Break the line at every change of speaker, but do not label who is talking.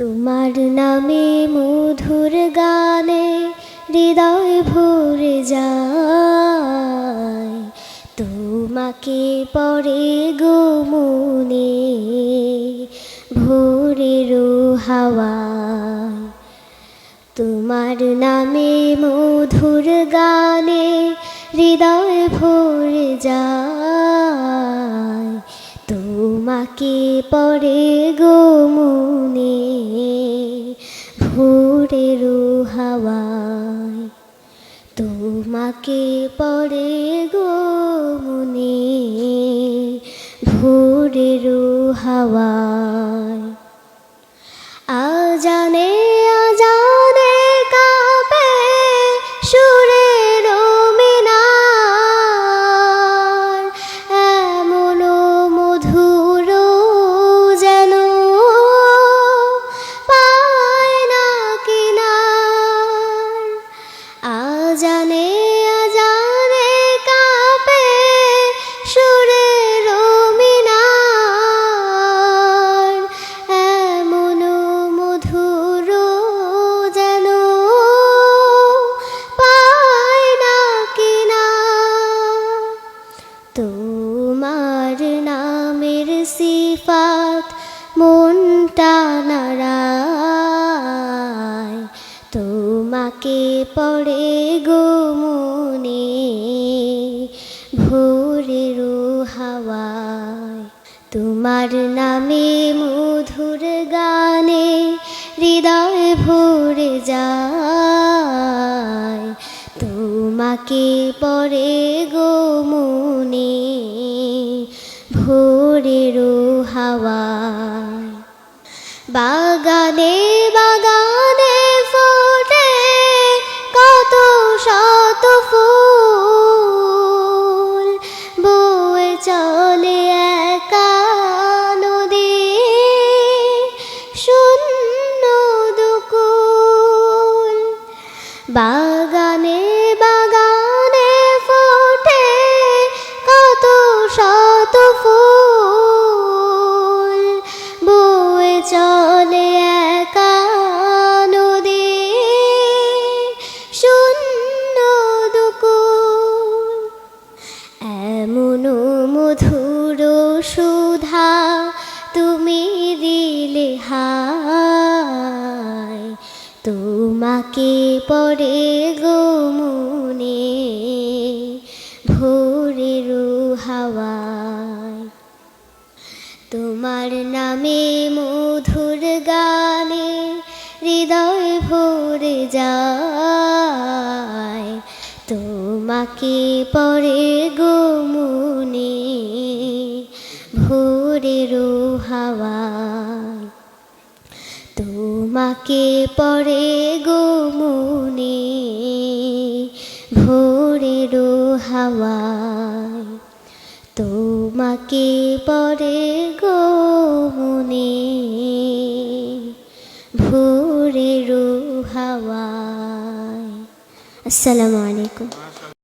তোমার নামে মধুর গানে হৃদয় ভরে যায়। তোমাকে পরে গো মনে ভোরের হাওয়া তোমার নামে মধুর গানে হৃদয় ভরে যায়। তোমাকে পরে গো মনে হাওয়ায় তোমাকে পরে গো মনে ভোরেরও হাওয়ায়। মনটা নাড়ায় তোমাকে পড়ে গো মনে ভোরের হাওয়ায়। তোমার নামে মধুর গানে হৃদয় ভরে যায়। তোমাকে পরে গো মনে ভোরের হাওয়ায়। বাগানে বাগানে ফোটে কত শত ফুল। বয়ে চলে একা নদী, শূন্য দুকুল। বাগানে বাগানে ফোটে কত শত ফুল। বয়ে চলে তুমি দিলে হায়। তোমাকে পরে গো মনে ভোরের হাওয়ায়। তোমার নামে মধুর গানে হৃদয় ভরে যায়। তোমাকে পরে গো মনে ভোরের হাওয়ায় তোমাকে পরে গো মনে ভোরের হাওয়ায় তোমাকে পরে গো মনে ভোরের হাওয়ায় আসসালামু আলাইকুম।